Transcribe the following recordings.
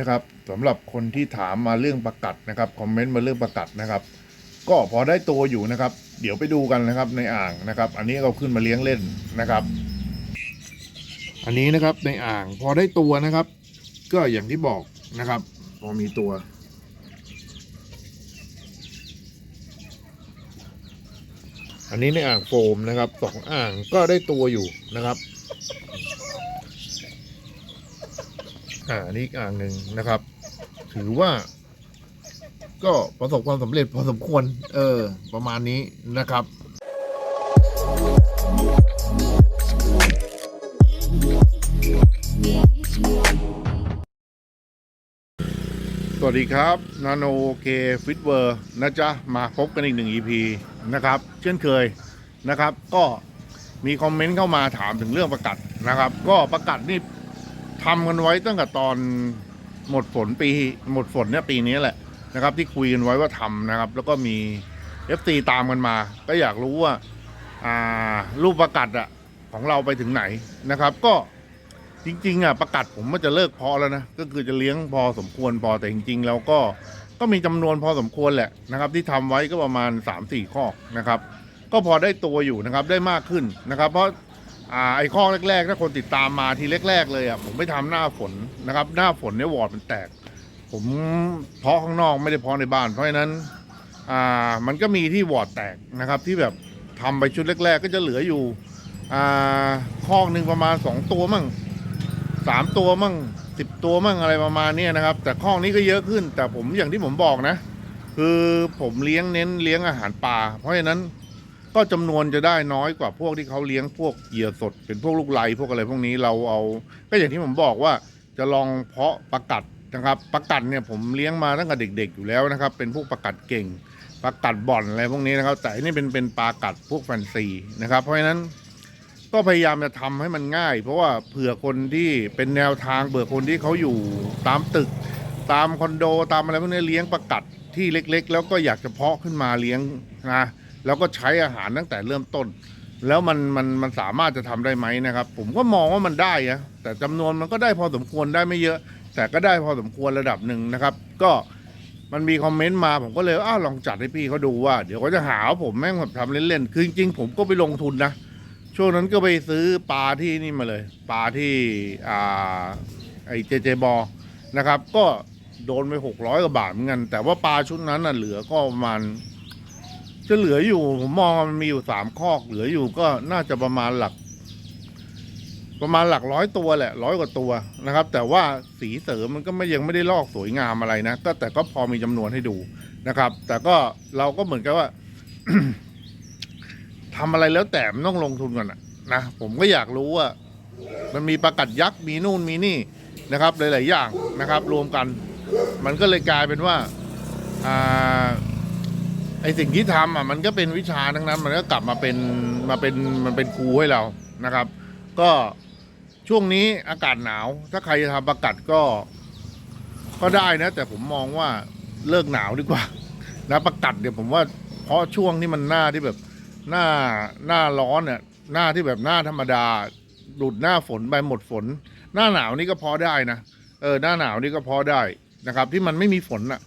นะครับสำหรับคนที่ถามมาเรื่องประกัดนะครับคอมเมนต์มาเรื่องประกัดนะครับ ก็พอได้ตัวอยู่นะครับ เดี๋ยวไปดูกันนะครับในอ่างนะครับ อันนี้เราขึ้นมาเลี้ยงเล่นนะครับ อันนี้นะครับในอ่างพอได้ตัวนะครับ ก็อย่างที่บอกนะครับ พอมีตัวอันนี้ในอ่างโฟมนะครับสองอ่างก็ได้ตัวอยู่นะครับ อ่าอันนี้อีกอ่างหนึ่งนะครับ ถือว่า ก็ประสบความสำเร็จพอสมควร เออ ประมาณนี้นะครับสวัสดีครับนาโนเคฟิตเวอร์นะจ๊ะ มาพบกันอีกหนึ่ง EP นะครับ เช่นเคยนะครับ ก็มีคอมเมนต์เข้ามาถามถึงเรื่องประกัดนะครับ ก็ประกัดนี่ ทำกันไว้ตั้งแต่ตอนหมดฝนปีหมดฝนเนี่ยปีนี้แหละนะครับ ที่คุยกันไว้ว่าทำนะครับ แล้วก็มี FC ตามกันมา ก็อยากรู้ว่าอ่ารูปประกัดอะของเราไปถึงไหนนะครับ ก็จริงๆอะประกัดผมว่าจะเลิกพาะแล้วนะก็คือจะเลี้ยงพอสมควรพอแต่จริงๆ แล้วก็ก็มีจำนวนพอสมควรแหละนะครับ ที่ทำไว้ก็ประมาณ 3-4 ข้อนะครับ ก็พอได้ตัวอยู่นะครับได้มากขึ้นนะครับ เพราะ อ่าไอ้ข้อแรกๆถ้าคนติดตามมาทีแรก ๆ เลยอะผมไม่ทำหน้าฝนนะครับ หน้าฝนเนี่ยวอร์ดมันแตก ผมเพาะข้างนอกไม่ได้เพาะในบ้าน เพราะฉะนั้นอ่ามันก็มีที่วอร์ดแตกนะครับ ที่แบบทำไปชุดแรก ๆ ก็จะเหลืออยู่อ่าข้อหนึ่งประมาณ 2 ตัวมั่งสามตัวมั่งสิบตัวมั่งอะไรประมาณนี้นะครับ แต่ข้อนี้ก็เยอะขึ้น แต่ผมอย่างที่ผมบอกนะ คือผมเลี้ยงเน้นเลี้ยงอาหารปลาเพราะฉะนั้น ก็จำนวนจะได้น้อยกว่าพวกที่เขาเลี้ยงพวกเหยื่อสด เป็นพวกลูกไลพวกอะไรพวกนี้เราเอา ก็อย่างที่ผมบอกว่าจะลองเพาะประกัดนะครับประกัดเนี่ยผมเลี้ยงมาตั้งแต่เด็ก ๆ อยู่แล้วนะครับ เป็นพวกประกัดเก่งประกัดบ่อนอะไรพวกนี้นะครับ แต่อันนี่เป็นเป็นปลากัดพวกแฟนซีนะครับ เพราะฉะนั้นก็พยายามจะทำให้มันง่าย เพราะว่าเผื่อคนที่เป็นแนวทางเผื่อคนที่เขาอยู่ตามตึก ตามคอนโดตามอะไรพวกนี้เลี้ยงประกัดที่เล็ก ๆ แล้วก็อยากจะเพาะขึ้นมาเลี้ยงนะ แล้วก็ใช้อาหารตั้งแต่เริ่มต้น แล้วมันมันมันสามารถจะทำได้ไหมนะครับ ผมก็มองว่ามันได้นะแต่จำนวนมันก็ได้พอสมควรได้ไม่เยอะ แต่ก็ได้พอสมควรระดับหนึ่งนะครับ ก็มันมีคอมเมนต์มาผมก็เลยอ้าวลองจัดให้พี่เขาดูว่า เดี๋ยวเขาจะหาว่าผมแม่งแบบทำเล่นๆ คือจริงๆผมก็ไปลงทุนนะ ช่วงนั้นก็ไปซื้อปลาที่นี่มาเลย ปลาที่อ่าไอเจเจบอนะครับ ก็โดนไปหกร้อยกว่าบาทเหมือนกัน แต่ว่าปลาชุดนั้นน่ะเหลือก็ประมาณ จะเหลืออยู่ผมมองมันมีอยู่สามคอกเหลืออยู่ก็น่าจะประมาณหลัก ประมาณหลักร้อยตัวแหละร้อยกว่าตัวนะครับ แต่ว่าสีเสริมมันก็ไม่ยังไม่ได้ลอกสวยงามอะไรนะก็แต่ก็พอมีจำนวนให้ดูนะครับ แต่ก็เราก็เหมือนกับว่าทำอะไรแล้วแต่มันต้องลงทุนก่อนนะนะผมก็อยากรู้ว่า มันมีประกัดยักษ์มีนู่นมีนี่นะครับ หลาย ๆ อย่างนะครับ รวมกัน มันก็เลยกลายเป็นว่าอ่า ไอสิ่งที่ทำอะมันก็เป็นวิชาทั้งนั้น มันก็กลับมาเป็นมาเป็นมันเป็นครูให้เรานะครับ ก็ช่วงนี้อากาศหนาว ถ้าใครจะทำประกัดก็ ก็ได้นะ แต่ผมมองว่าเลิกหนาวดีกว่านะประกัดเดี๋ยวผมว่าเพราะช่วงที่มันหน้าที่แบบหน้าหน้าร้อนเนี่ยหน้าที่แบบหน้าธรรมดาหลุดหน้าฝนไปหมดฝน หน้าหนาวนี่ก็พอได้นะเออหน้าหนาวนี่ก็พอได้นะครับ ที่มันไม่มีฝนอะ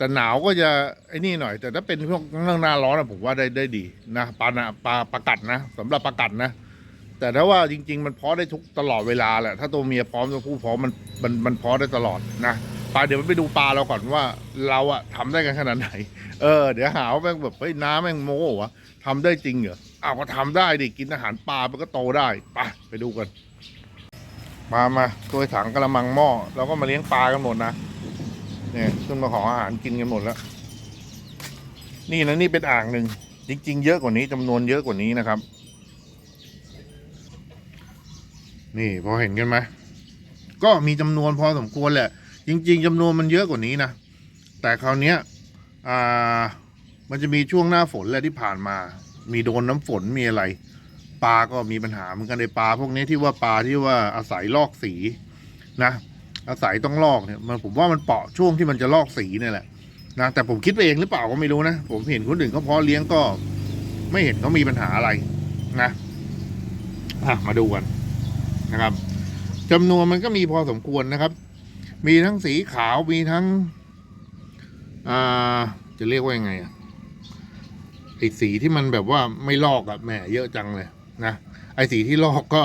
แต่หนาวก็จะไอ้นี่หน่อย แต่ถ้าเป็นพวกเรื่องหน้าร้อนอะผมว่าได้ได้ดีนะปลานะปลาประกัดนะสำหรับประกัดนะ แต่ถ้าว่าจริง ๆ มันเพาะได้ทุกตลอดเวลาแหละถ้าตัวเมียพร้อมตัวผู้พร้อมมันมันมันเพาะได้ตลอดนะปลาเดี๋ยวไปดูปลาเราก่อนว่าเราอะทำได้กันขนาดไหน เออเดี๋ยวหาว่าแม่งแบบเฮ้ยน้าแม่งโม้วะทำได้จริงเหรออ้าวก็ทำได้ดิกินอาหารปลามันก็โตได้ไปไปดูกันมามาตัวถังกระมังหม้อเราก็มาเลี้ยงปลากันหมดนะ เนี่ยขึ้นมาขออาหารกินกันหมดแล้ว นี่นะนี่เป็นอ่างหนึ่งจริง ๆ เยอะกว่านี้จำนวนเยอะกว่านี้นะครับ นี่พอเห็นกันไหมก็มีจำนวนพอสมควรแหละ จริง ๆจำนวนมันเยอะกว่านี้นะแต่คราวเนี้ยอ่ามันจะมีช่วงหน้าฝนแหละที่ผ่านมา มีโดนน้ำฝนมีอะไรปลาก็มีปัญหาเหมือนกันในปลาพวกนี้ที่ว่าปลาที่ว่าอาศัยลอกสีนะ อาศัยต้องลอกเนี่ยมันผมว่ามันเปาะช่วงที่มันจะลอกสีเนี่ยแหละนะแต่ผมคิดไปเองหรือเปล่าก็ไม่รู้นะ ผมเห็นคนอื่นเขาเพาะเลี้ยงก็ ไม่เห็นเขามีปัญหาอะไรนะอะมาดูกันนะครับจำนวนมันก็มีพอสมควรนะครับ มีทั้งสีขาวมีทั้งอ่าจะเรียกว่ายังไงอะไอสีที่มันแบบว่าไม่ลอกอะแหมเยอะจังเลยนะไอสีที่ลอกก็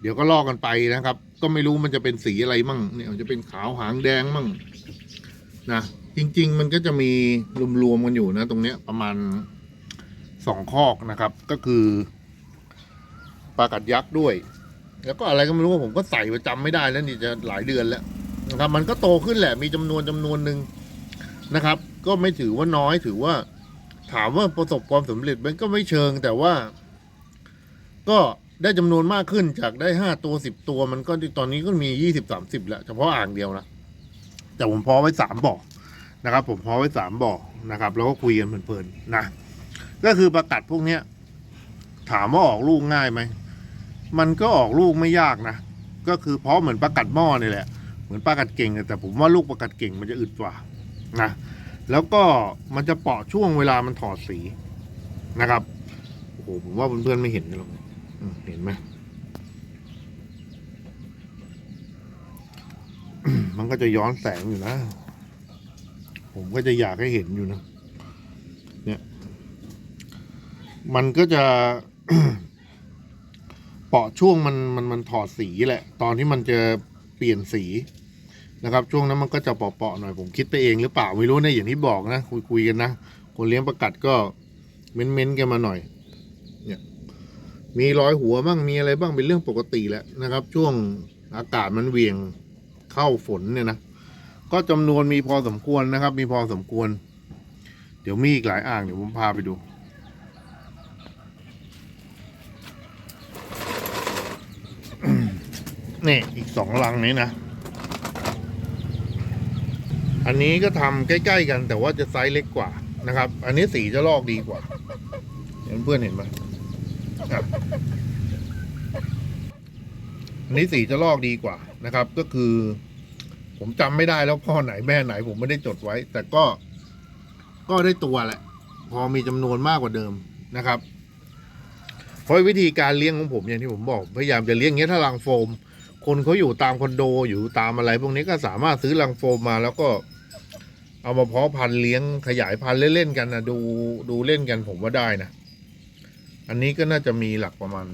เดี๋ยวก็ลอกกันไปนะครับ ก็ไม่รู้มันจะเป็นสีอะไรมั่ง เนี่ยมันจะเป็นขาวหางแดงมั่งนะจริง ๆ มันก็จะมีรวมๆกันอยู่นะ ตรงเนี้ยประมาณสองคอกนะครับ ก็คือปลากัดยักษ์ด้วย แล้วก็อะไรก็ไม่รู้ผมก็ใส่ประจำไม่ได้แล้วนี่จะหลายเดือนแล้วนะครับ มันก็โตขึ้นแหละมีจำนวนจำนวนหนึ่งนะครับ ก็ไม่ถือว่าน้อยถือว่า ถามว่าประสบความสำเร็จมันก็ไม่เชิงแต่ว่า ก็ ได้จำนวนมากขึ้นจากได้ห้าตัวสิบตัวมันก็ตอนนี้ก็มียี่สิบสามสิบแล้วเฉพาะอ่างเดียวนะแต่ผมเพอไว้สามบ่อนะครับ ผมเพอไว้สามบ่อนะครับ แล้วก็คุยกันเพลินๆนะ ก็คือประกัดพวกเนี้ย ถามว่าออกลูกง่ายไหมมันก็ออกลูกไม่ยากนะก็คือเพราะเหมือนประกัดหม้อนี่แหละ เหมือนประกัดเก่งแต่ผมว่าลูกประกัดเก่งมันจะอึดกว่านะแล้วก็มันจะเปาะช่วงเวลามันถอดสีนะครับโอ้โหผมว่าเพื่อนๆไม่เห็นหรอก เห็นไหมมันก็จะย้อนแสงอยู่นะ ผมก็จะอยากให้เห็นอยู่นะ เนี่ย มันก็จะเปาะช่วงมันมันมันถอดสีแหละ ตอนที่มันจะเปลี่ยนสีนะครับ ช่วงนั้นมันก็จะเปาะๆหน่อยผมคิดไปเองหรือเปล่าไม่รู้นะอย่างที่บอกนะคุยคุยกันนะคนเลี้ยงประกัดก็เม้นเม้นๆกันมาหน่อย มีรอยหัวบ้างมีอะไรบ้างเป็นเรื่องปกติแหละนะครับ ช่วงอากาศมันเวียงเข้าฝนเนี่ยนะก็จำนวนมีพอสมควรนะครับ มีพอสมควร เดี๋ยวมีอีกหลายอ่างเดี๋ยวผมพาไปดูนี่อีกสองลังนี้นะ อันนี้ก็ทำใกล้ ๆ กันแต่ว่าจะไซส์เล็กกว่านะครับ อันนี้สีจะลอกดีกว่า เห็นเพื่อนเห็นไหม อะอันนี้สีจะลอกดีกว่านะครับ ก็คือ ผมจำไม่ได้แล้วพ่อไหนแม่ไหน ผมไม่ได้จดไว้ แต่ก็ ก็ได้ตัวแหละ พอมีจำนวนมากกว่าเดิมนะครับ เพราะวิธีการเลี้ยงของผมอย่างที่ผมบอก พยายามจะเลี้ยงเงี้ยถ้ารังโฟม คนเขาอยู่ตามคอนโดอยู่ตามอะไร พวกนี้ก็สามารถซื้อรังโฟมมา แล้วก็เอามาเพาะพันธุ์เลี้ยงขยายพันธุ์เล่นๆกันนะดูดูเล่นกันผมว่าได้นะ อันนี้ก็น่าจะมีหลักประมาณ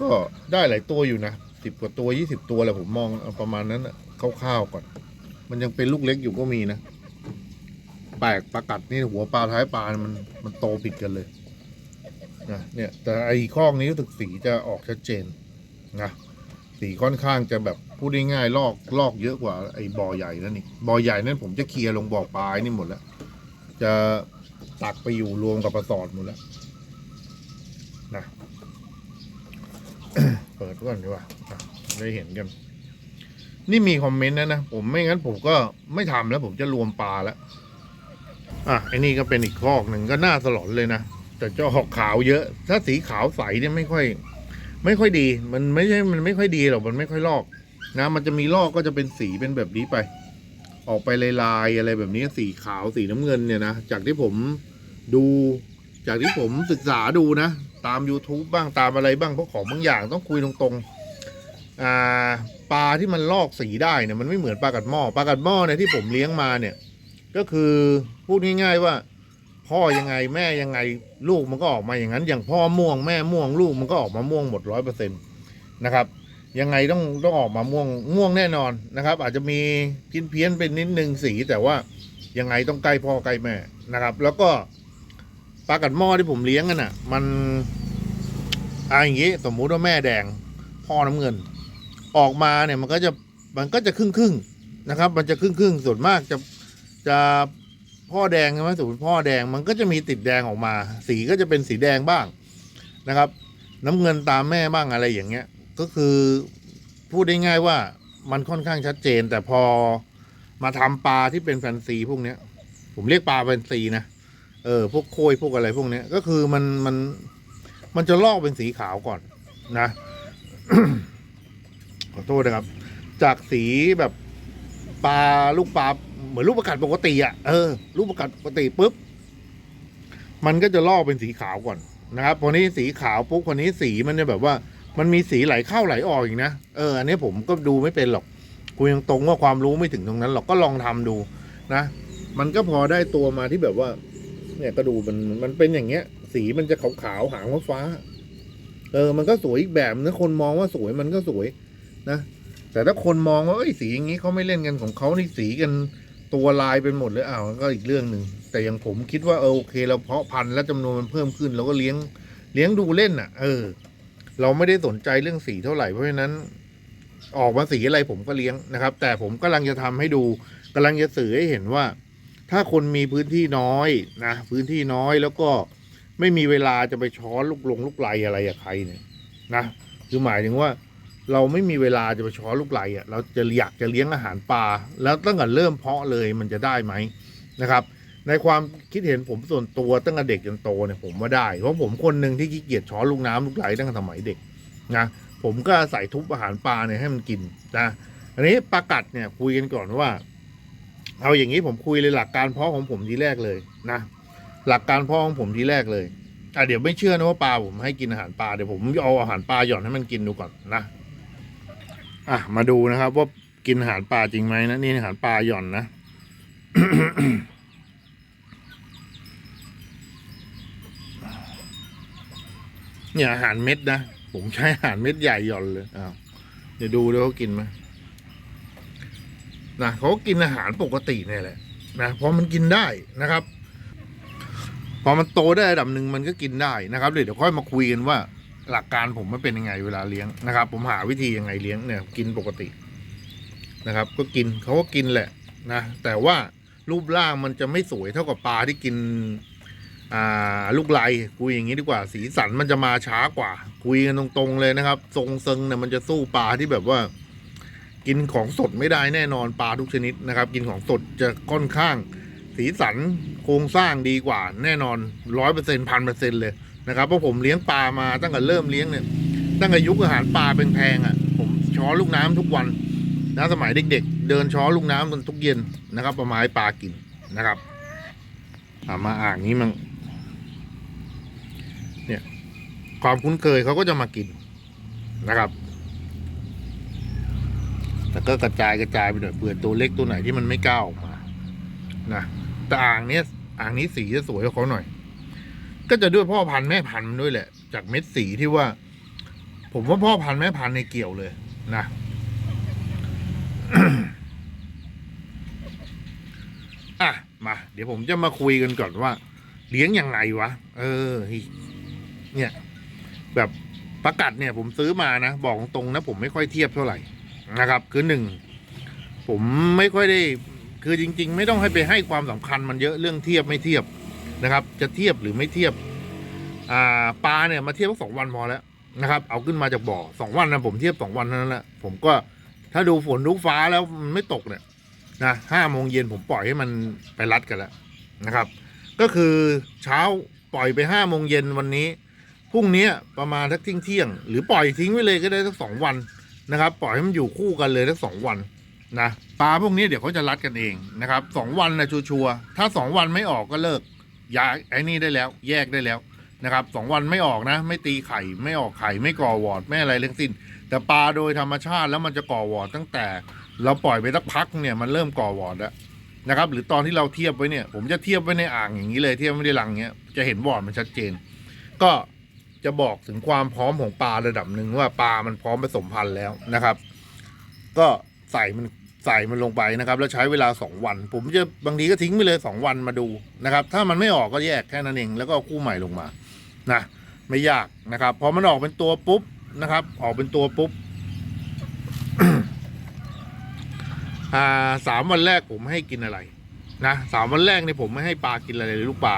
ก็ได้หลายตัวอยู่นะสิบกว่าตัวยี่สิบตัวแหละผมมองประมาณนั้นนะคร่าวๆก่อน มันยังเป็นลูกเล็กอยู่ก็มีนะแปลกประกัดนี่หัวปลาท้ายปลามันมันโตผิดกันเลยนะเนี่ย แต่ไอ้ข้องนี้รู้สึกสีจะออกชัดเจนนะสีค่อนข้างจะแบบพูดง่ายๆลอกลอกเยอะกว่าไอ้บ่อใหญ่นั่นนี่บ่อใหญ่นั่นผมจะเคลียร์ลงบ่อปลายนี่หมดแล้วจะ ตักไปอยู่รวมกับปลาสอดหมดแล้วนะเปิดก่อนดีกว่าได้เห็นกัน นี่มีคอมเมนต์นะนะ ผมไม่งั้นผมก็ไม่ทำแล้ว ผมจะรวมปลาแล้วอะไอ้นี่ก็เป็นอีกคอกหนึ่งก็น่าสลอนเลยนะแต่เจ้าหอกขาวเยอะ ถ้าสีขาวใสเนี่ยไม่ค่อย ไม่ค่อยดี มันไม่ใช่มันไม่ค่อยดีหรอกมันไม่ค่อยลอก นะ มันจะมีลอกก็จะเป็นสีเป็นแบบนี้ไป ออกไปลายๆอะไรแบบนี้สีขาวสีน้ำเงินเนี่ยนะจากที่ผม ดูจากที่ผมศึกษาดูนะ ตาม YouTube บ้างตามอะไรบ้างเพราะของบางอย่างต้องคุยตรงๆอ่าปลาที่มันลอกสีได้เนี่ยมันไม่เหมือนปลากัดหม้อปลากัดหม้อเนี่ยที่ผมเลี้ยงมาเนี่ย ก็คือพูดง่าย ๆว่า พ่อยังไงแม่ยังไงลูกมันก็ออกมาอย่างนั้น อย่างพ่อม่วงแม่ม่วงลูกมันก็ออกมาม่วงหมดร้อยเปอร์เซ็นต์นะครับยังไงต้องต้องออกมาม่วงม่วงแน่นอนนะครับ อาจจะมีกินเพี้ยนเป็นนิดนึงสีแต่ว่ายังไงต้องใกล้พ่อใกล้แม่นะครับ แล้วก็ ปลากัดหม้อที่ผมเลี้ยงกันอะ มันอ่าอย่างงี้สมมุติว่าแม่แดง พ่อน้ำเงิน ออกมาเนี่ยมันก็จะมันก็จะครึ่งครึ่งนะครับ มันจะครึ่งครึ่งส่วนมากจะจะพ่อแดงใช่ไหมสมมติพ่อแดงมันก็จะมีติดแดงออกมา สีก็จะเป็นสีแดงบ้างนะครับ น้ำเงินตามแม่บ้างอะไรอย่างเงี้ย ก็คือพูดได้ง่ายว่ามันค่อนข้างชัดเจน แต่พอมาทำปลาที่เป็นแฟนซีพวกเนี้ย ผมเรียกปลาแฟนซีนะ เออพวกโคยพวกอะไรพวกเนี้ย ก็คือมันมันมันจะลอกเป็นสีขาวก่อนนะ ขอโทษนะครับ จากสีแบบปลาลูกปลาเหมือนลูกประกัดปกติอะเออลูกประกัดปกติปุ๊บมันก็จะลอกเป็นสีขาวก่อนนะครับพอนี้สีขาวปุ๊บคนนี้สีมันจะแบบว่า มันมีสีไหลเข้าไหลออกอีกนะเอออันนี้ผมก็ดูไม่เป็นหรอกคุยตรงว่าความรู้ไม่ถึงตรงนั้นหรอกก็ลองทำดูนะ มันก็พอได้ตัวมาที่แบบว่า เนี่ยก็ดูมันมันเป็นอย่างเงี้ย สีมันจะขาวๆหางฟ้า เออ มันก็สวยอีกแบบนะคนมองว่าสวยมันก็สวยนะแต่ถ้าคนมองว่าเอ้ยสีอย่างนี้เขาไม่เล่นกันของเขานี่สีกันตัวลายเป็นหมดเลยอ้าวก็อีกเรื่องหนึ่งแต่อย่างผมคิดว่าเออโอเค เราเพาะพันธุ์แล้วจำนวนมันเพิ่มขึ้นเราก็เลี้ยงเลี้ยงดูเล่นอะ เออ เราไม่ได้สนใจเรื่องสีเท่าไหร่เพราะฉะนั้น ออกมาสีอะไรผมก็เลี้ยงนะครับ แต่ผมกำลังจะทำให้ดูกำลังจะสื่อให้เห็นว่า ถ้าคนมีพื้นที่น้อยนะพื้นที่น้อยแล้วก็ไม่มีเวลาจะไปช้อนลูกลงลูกไลอะไรกับใครเนี่ยนะคือหมายถึงว่าเราไม่มีเวลาจะไปช้อนลูกไลอะเราจะอยากจะเลี้ยงอาหารปลาแล้วตั้งแต่เริ่มเพาะเลยมันจะได้ไหมนะครับ ในความคิดเห็นผมส่วนตัวตั้งแต่เด็กจนโตเนี่ยผมว่าได้เพราะผมคนหนึ่งที่ขี้เกียจช้อนลูกน้ำลูกไหลตั้งแต่สมัยเด็กนะผมก็ใส่ทุบอาหารปลาเนี่ยให้มันกินนะอันนี้ปลากัดเนี่ยคุยกันก่อนว่า เอาอย่างนี้ผมคุยเลยหลักการเพาะของผมทีแรกเลยนะหลักการเพาะของผมทีแรกเลยอะเดี๋ยวไม่เชื่อนะว่าปลาผมให้กินอาหารปลาเดี๋ยวผมเอาอาหารปลาหย่อนให้มันกินดูก่อนนะอะมาดูนะครับ ว่ากินอาหารปลาจริงไหมนะนี่อาหารปลาหย่อนนะเนี่ยอาหารเม็ดนะผมใช้อาหารเม็ดใหญ่หย่อนเลยอ้าวเดี๋ยวดูด้วยเขากินไหม นะเขากินอาหารปกติเนี่ยแหละนะเพราะมันกินได้นะครับ พอมันโตได้ระดับหนึ่งมันก็กินได้นะครับเดี๋ยวเดี๋ยวค่อยมาคุยกันว่าหลักการผมมันเป็นยังไงเวลาเลี้ยงนะครับ ผมหาวิธียังไงเลี้ยงเนี่ยกินปกตินะครับ ก็กินเขาก็กินแหละนะแต่ว่ารูปร่างมันจะไม่สวยเท่ากับปลาที่กินอ่าลูกไลคุยอย่างนี้ดีกว่า สีสันมันจะมาช้ากว่า คุยกันตรงๆเลยนะครับ ทรงเซิงเนี่ยมันจะสู้ปลาที่แบบว่า กินของสดไม่ได้แน่นอนปลาทุกชนิดนะครับ กินของสดจะค่อนข้างสีสันโครงสร้างดีกว่าแน่นอนร้อยเปอร์เซ็นต์พันเปอร์เซ็นต์เลยนะครับเพราะผมเลี้ยงปลามาตั้งแต่เริ่มเลี้ยงเนี่ยตั้งแต่ยุคอาหารปลาแพงๆอะ ผมช้อนลูกน้ำทุกวันนะสมัยเด็ก ๆ เดินช้อนลูกน้ำกันทุกเย็นนะครับประมาณปลากินนะครับมาอ่างนี้มันความคุ้นเคยเขาก็จะมากินนะครับ แต่ก็กระจายกระจายไปหน่อยเผื่อตัวเล็กตัวไหนที่มันไม่ก้าออกมานะแต่อ่างเนี้ยอ่างนี้สีจะสวยกว่าเขาหน่อย ก็จะด้วยพ่อพันธุ์แม่พันธุ์ด้วยแหละ จากเม็ดสีที่ว่า ผมว่าพ่อพันธุ์แม่พันธุ์ในเกี่ยวเลยนะอะมา เดี๋ยวผมจะมาคุยกันก่อนว่า เลี้ยงยังไงวะ เออ เนี่ย แบบประกัดเนี่ย ผมซื้อมานะ บอกตรงนะผมไม่ค่อยเทียบเท่าไหร่ นะครับ คือหนึ่งผมไม่ค่อยได้คือจริง ๆ ไม่ต้องให้ไปให้ความสำคัญมันเยอะเรื่องเทียบไม่เทียบนะครับ จะเทียบหรือไม่เทียบอ่าปลาเนี่ยมาเทียบสักสองวันพอแล้วนะครับ เอาขึ้นมาจากบ่อสองวันนะผมเทียบสองวันนั้นแหละผมก็ถ้าดูฝนดูฟ้าแล้วมันไม่ตกเนี่ยนะห้าโมงเย็นผมปล่อยให้มันไปรัดกันแล้วนะครับ ก็คือเช้าปล่อยไปห้าโมงเย็นวันนี้พรุ่งนี้ประมาณสักที่ยงเที่ยง หรือปล่อยทิ้งไว้เลยก็ได้สักสองวัน นะครับ ปล่อยให้มันอยู่คู่กันเลยสักสองวันนะปลาพวกนี้เดี๋ยวเขาจะรัดกันเองนะครับสองวันนะชัวร์ถ้าสองวันไม่ออกก็เลิกย้ายไอ้นี่ได้แล้ว แยกได้แล้วนะครับสองวันไม่ออกนะ ไม่ตีไข่ไม่ออกไข่ไม่ก่อวอดไม่อะไรทั้งสิ้น แต่ปลาโดยธรรมชาติแล้วมันจะก่อวอดตั้งแต่ เราปล่อยไปสักพักเนี่ยมันเริ่มก่อวอดแล้วนะครับ หรือตอนที่เราเทียบไว้เนี่ย ผมจะเทียบไว้ในอ่างอย่างนี้เลยเทียบไม่ได้ลังเนี้ยจะเห็นวอดมันชัดเจน ก็ จะบอกถึงความพร้อมของปลาระดับหนึ่งว่าปลามันพร้อมผสมพันธุ์แล้วนะครับ ก็ใส่มันใส่มันลงไปนะครับ แล้วใช้เวลาสองวัน ผมจะบางทีก็ทิ้งไปเลยสองวันมาดูนะครับ ถ้ามันไม่ออกก็แยกแค่นั้นเองแล้วก็คู่ใหม่ลงมานะไม่ยากนะครับพอมันออกเป็นตัวปุ๊บนะครับ ออกเป็นตัวปุ๊บอ่าสามวันแรกผมให้กินอะไรนะสามวันแรกเนี่ยผมไม่ให้ปลากินอะไรเลยลูกปลา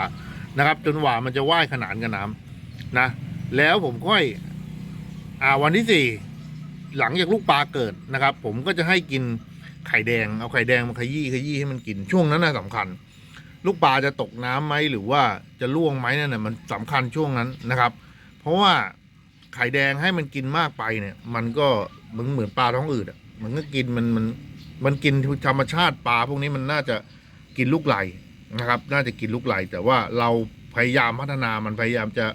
นะครับ จนหว่ามันจะว่ายขนานกับน้ำนะ แล้วผมค่อยอ่าวันที่สี่หลังจากลูกปลาเกิดนะครับ ผมก็จะให้กินไข่แดงเอาไข่แดงมาขยี้ขยี้ให้มันกินช่วงนั้นน่ะสำคัญ ลูกปลาจะตกน้ำไหมหรือว่าจะล่วงไหมนั่นน่ะมันสำคัญช่วงนั้นนะครับ เพราะว่าไข่แดงให้มันกินมากไปเนี่ย มันก็มือนเหมือนปลาท้องอืดอะมันก็กินมันมันมันกินธรรมชาติปลาพวกนี้มันน่าจะกินลูกไหลนะครับ น่าจะกินลูกไหลแต่ว่าเราพยายามพัฒนามันพยายามจะ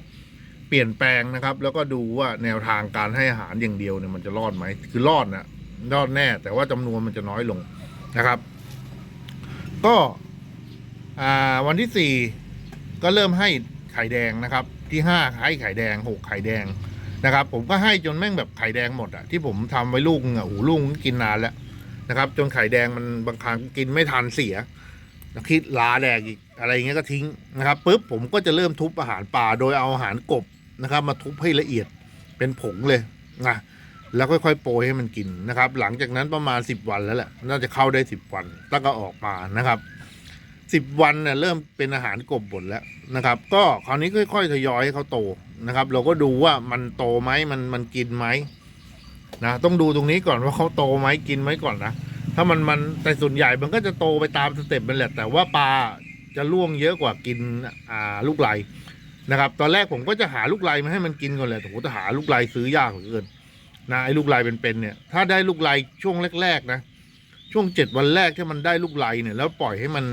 เปลี่ยนแปลงนะครับ แล้วก็ดูว่าแนวทางการให้อาหารอย่างเดียวเนี่ยมันจะรอดไหมคือรอดนะรอดแน่ แต่ว่าจำนวนมันจะน้อยลงนะครับ ก็อ่าวันที่สี่ก็เริ่มให้ไข่แดงนะครับ ที่ห้าให้ไข่แดงหกไข่แดงนะครับ ผมก็ให้จนแม่งแบบไข่แดงหมดอะที่ผมทำไว้ลูกนึงอะโอ้ลูกกินนานแล้วนะครับ จนไข่แดงมันบางครั้งกินไม่ทันเสียคิดลาแดกอีกอะไรเงี้ยก็ทิ้งนะครับปุ๊บผมก็จะเริ่มทุบอาหารปลาโดยเอาอาหารกบ นะครับ มาทุบให้ละเอียดเป็นผงเลยนะแล้วค่อยๆโปรยให้มันกินนะครับ หลังจากนั้นประมาณสิบวันแล้วแหละน่าจะเข้าได้สิบวันแล้วก็ออกมานะครับสิบวันเนี่ยเริ่มเป็นอาหารกบหมดแล้วนะครับ ก็คราวนี้ค่อยๆทยอยให้เขาโตนะครับ เราก็ดูว่ามันโตไหมมันมันกินไหมนะต้องดูตรงนี้ก่อนว่าเขาโตไหมกินไหมก่อนนะถ้ามันมันแต่ส่วนใหญ่มันก็จะโตไปตามสเต็ปมันแหละแต่ว่าปลาจะล่วงเยอะกว่ากินอ่าลูกไหล นะครับ ตอนแรกผมก็จะหาลูกไหลมาให้มันกินก่อนแหละแต่ผมจะหาลูกไหลซื้อยากเหลือเกินนะไอ้ลูกไหลเป็นๆเนี่ย ถ้าได้ลูกไหลช่วงแรก ๆ นะ ช่วงเจ็ดวันแรกที่มันได้ลูกไหลเนี่ย แล้วปล่อยให้มัน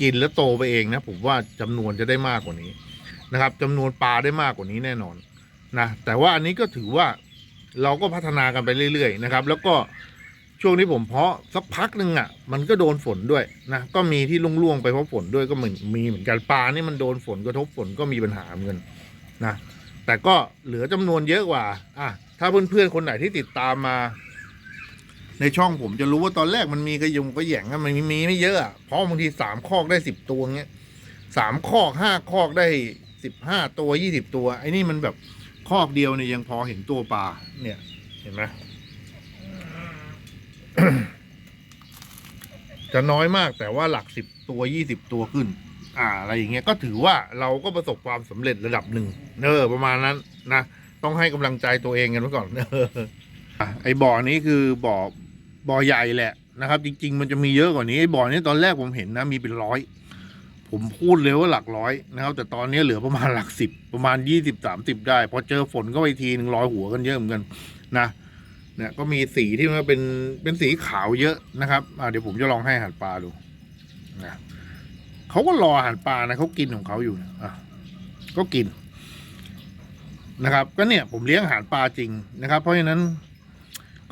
กินแล้วโตไปเองนะผมว่าจำนวนจะได้มากกว่านี้นะครับจำนวนปลาได้มากกว่านี้แน่นอนนะแต่ว่าอันนี้ก็ถือว่าเราก็พัฒนากันไปเรื่อยๆนะครับ แล้วก็ ช่วงนี้ผมเพาะสักพักหนึ่งอะ มันก็โดนฝนด้วยนะก็มีที่ล่วงๆไปเพราะฝนด้วยก็เหมือนมีเหมือนกันปลานี่มันโดนฝนกระทบฝนก็มีปัญหาเหมือนกันนะแต่ก็เหลือจำนวนเยอะกว่าอะถ้าเพื่อนๆคนไหนที่ติดตามมา ในช่องผมจะรู้ว่าตอนแรกมันมีกระยุงกระแหย่งอะมันมีไม่เยอะอะเพราะบางทีสามคอกได้สิบตัวเงี้ยสามคอกห้าคอกได้สิบห้าตัวยี่สิบตัว ไอ้นี่มันแบบคอกเดียวเนี่ยยังพอเห็นตัวปลาเนี่ยเห็นไหม จะน้อยมากแต่ว่าหลักสิบตัวยี่สิบตัวขึ้น อ่า อะไรอย่างเงี้ยก็ถือว่าเราก็ประสบความสำเร็จระดับหนึ่งเออ ประมาณนั้นนะต้องให้กำลังใจตัวเองกันไว้ก่อนเอออะไอ้บ่อนี้คือบ่อบ่อใหญ่แหละนะครับ จริง ๆ มันจะมีเยอะกว่านี้ไอ้บ่อนี้ตอนแรกผมเห็นนะมีเป็นร้อยผมพูดเลยว่าหลักร้อยนะครับ แต่ตอนนี้เหลือประมาณหลักสิบประมาณยี่สิบสามสิบได้พอเจอฝนก็ไปทีหนึ่งร้อยหัวกันเยอะเหมือนกันนะ เนี่ยก็มีสีที่มันเป็นเป็นสีขาวเยอะนะครับเดี๋ยวผมจะลองให้อาหารปลาดูนะเขาก็รออาหารปลานะเขากินของเขาอยู่นะอะก็กินนะครับ ก็เนี่ยผมเลี้ยงอาหารปลาจริงนะครับ เพราะฉะนั้น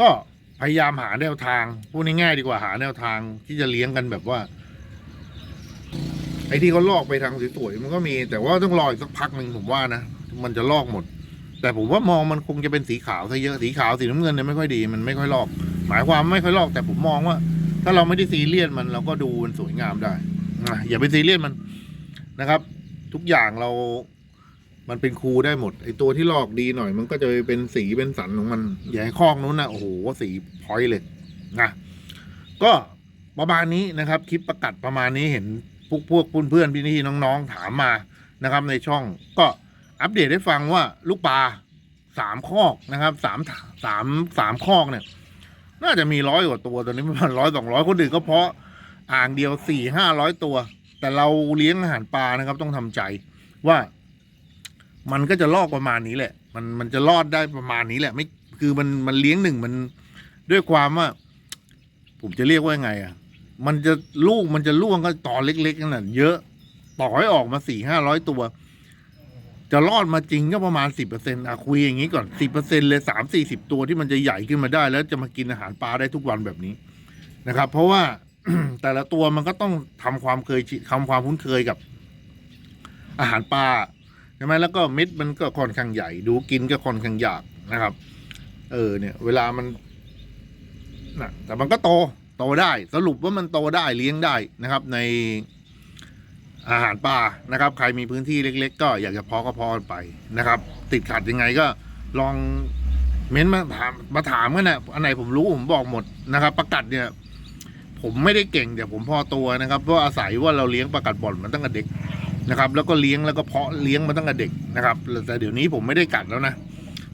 ก็พยายามหาแนวทางพูดง่ายๆดีกว่าหาแนวทางที่จะเลี้ยงกันแบบว่า ไอ้ที่เขาลอกไปทางสวยๆมันก็มี แต่ว่าต้องรออีกสักพักหนึ่งผมว่านะมันจะลอกหมด แต่ผมว่ามองมันคงจะเป็นสีขาวซะเยอะสีขาวสีน้ำเงินเนี่ยไม่ค่อยดีมันไม่ค่อยลอก หมายความไม่ค่อยลอก แต่ผมมองว่า ถ้าเราไม่ได้ซีเรียสมันเราก็ดูมันสวยงามได้อะอย่าไปซีเรียสมันนะครับ ทุกอย่างเรา มันเป็นครูได้หมดไอตัวที่ลอกดีหน่อย มันก็จะเป็นสีเป็นสันของมันอย่าให้คอกนู้นนะโอ้โหสีพอยเลยนะก็ประมาณนี้นะครับ คลิปประกัดประมาณนี้เห็นพวกพวกเพื่อนๆพี่นี่น้องๆถามมานะครับ ในช่องก็ อัปเดตให้ฟังว่าลูกปลาสามคอกนะครับสามสามสามคอกเนี่ย น่าจะมีร้อยกว่าตัวตอนนี้ประมาณร้อยสองร้อยคนอื่นก็เพาะอ่างเดียวสี่ห้าร้อยตัว แต่เราเลี้ยงอาหารปลานะครับ ต้องทำใจว่า มันก็จะลอกประมาณนี้แหละ มันมันจะรอดได้ประมาณนี้แหละไม่คือมันมันเลี้ยงหนึ่งมันด้วยความว่า ผมจะเรียกว่ายังไงอะ มันจะลูกมันจะล่วงก็ต่อเล็กๆนั่นนะเยอะต่อให้ออกมาสี่ห้าร้อยตัว จะรอดมาจริงก็ประมาณสิบเปอร์เซ็นต์อะคุยอย่างนี้ก่อนสิบเปอร์เซ็นเลยสามสี่สิบตัวที่มันจะใหญ่ขึ้นมาได้ แล้วจะมากินอาหารปลาได้ทุกวันแบบนี้นะครับ เพราะว่า แต่ละตัวมันก็ต้องทำความเคยชิทำความคุ้นเคยกับ อาหารปลาใช่ไหมแล้วก็เม็ดมันก็ค่อนข้างใหญ่ ดูกินก็ค่อนข้างยากนะครับ เออเนี่ย เวลามันนะแต่มันก็โตโตได้ สรุปว่ามันโตได้เลี้ยงได้นะครับ ใน อาหารปลานะครับ ใครมีพื้นที่เล็ก ๆ ก็อยากจะเพาะก็เพาะไปนะครับ ติดขัดยังไงก็ลองเม้นมาถามมาถามกันนะอันไหนผมรู้ผมบอกหมดนะครับ ประกัดเนี่ย ผมไม่ได้เก่งแต่ผมพอตัวนะครับเพราะอาศัยว่าเราเลี้ยงประกัดบ่อนมันตั้งแต่เด็กนะครับ แล้วก็เลี้ยงแล้วก็เพาะเลี้ยงมาตั้งแต่เด็กนะครับแต่เดี๋ยวนี้ผมไม่ได้กัดแล้วนะ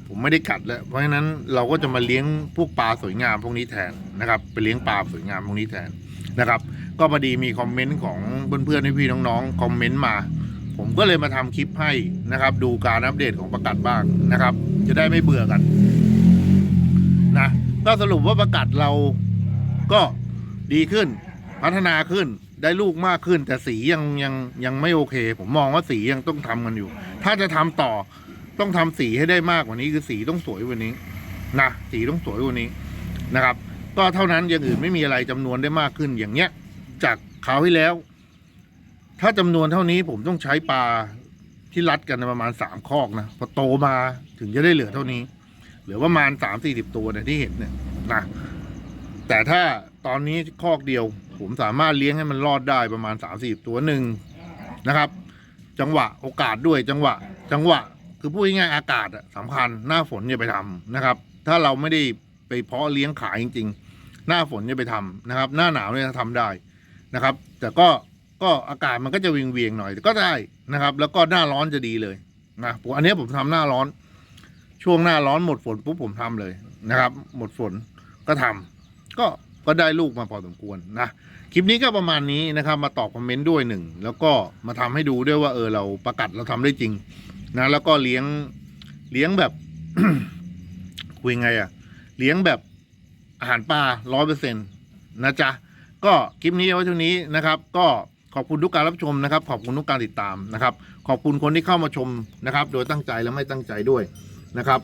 ผมไม่ได้กัดแล้ว เพราะฉะนั้นเราก็จะมาเลี้ยงพวกปลาสวยงามพวกนี้แทนนะครับ ไปเลี้ยงปลาสวยงามพวกนี้แทน นะครับ ก็พอดีมีคอมเมนต์ของเพื่อนๆพี่ๆน้องๆคอมเมนต์มา ผมก็เลยมาทำคลิปให้นะครับ ดูการอัปเดตของประกัดบ้างนะครับ จะได้ไม่เบื่อกันนะก็สรุปว่าประกัดเราก็ดีขึ้น พัฒนาขึ้นได้ลูกมากขึ้น แต่สียังยังยังไม่โอเค ผมมองว่าสียังต้องทำกันอยู่ ถ้าจะทำต่อต้องทำสีให้ได้มากกว่านี้คือสีต้องสวยกว่านี้นะสีต้องสวยกว่านี้นะครับ ก็เท่านั้นอย่างอื่นไม่มีอะไรจำนวนได้มากขึ้นอย่างเงี้ย จากคราวที่แล้ว ถ้าจำนวนเท่านี้ผมต้องใช้ปลาที่รัดกันประมาณสามคอกนะพอโตมาถึงจะได้เหลือเท่านี้ เหลือประมาณสามสี่สิบตัวเนี่ยที่เห็นเนี่ยนะแต่ถ้าตอนนี้คอกเดียว ผมสามารถเลี้ยงให้มันรอดได้ประมาณสามสี่ตัวหนึ่งนะครับ จังหวะโอกาสด้วยจังหวะ จังหวะ คือพูดง่ายๆอากาศอะสำคัญหน้าฝนอย่าไปทำนะครับ ถ้าเราไม่ได้ไปเพาะเลี้ยงขายจริง ๆ หน้าฝนอย่าไปทำนะครับ หน้าหนาวเนี่ยทำได้นะครับ แต่ก็ก็อากาศมันก็จะวิงเวียงๆหน่อยแต่ก็ได้นะครับ แล้วก็หน้าร้อนจะดีเลยนะผมอันนี้ผมทำหน้าร้อน ช่วงหน้าร้อนหมดฝนปุ๊บผมทำเลยนะครับ หมดฝนก็ทำก็ก็ได้ลูกมาพอสมควรนะคลิปนี้ก็ประมาณนี้นะครับ มาตอบคอมเมนต์ด้วยหนึ่งแล้วก็มาทำให้ดูด้วยว่าเออเราประกาศเราทำได้จริงนะแล้วก็เลี้ยงเลี้ยงแบบคุยไงอะเลี้ยงแบบ อาหารปลาร้อยเปอร์เซ็นต์นะจ๊ะ ก็คลิปนี้เอาไว้เท่านี้นะครับ ก็ขอบคุณทุกการรับชมนะครับ ขอบคุณทุกการติดตามนะครับ ขอบคุณคนที่เข้ามาชมนะครับ โดยตั้งใจและไม่ตั้งใจด้วยนะครับ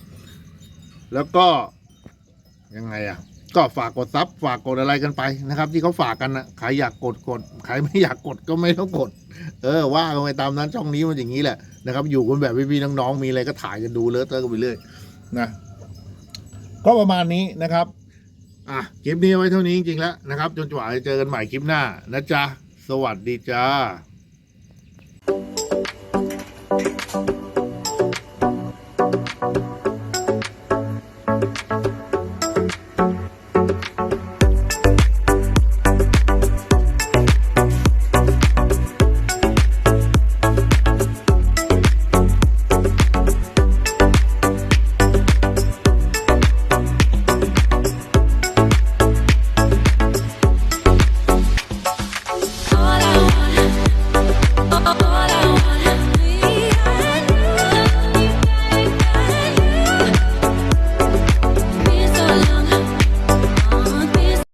แล้วก็ยังไงอะก็ฝากกดซับฝากกดอะไรกันไปนะครับ ที่เขาฝากกันนะใครอยากกดกดใครไม่อยากกดก็ไม่ต้องกด เออว่ากันไปตามนั้นช่องนี้มันอย่างนี้แหละนะครับ อยู่กันแบบพี่ๆน้องๆมีอะไรก็ถ่ายกันดูเลอะเทอะกันไปเรื่อยนะก็ประมาณนี้นะครับ อะคลิปนี้ไว้เท่านี้จริงๆแล้วนะครับ จนกว่าจะเจอกันใหม่คลิปหน้านะจ๊ะ สวัสดีจ้า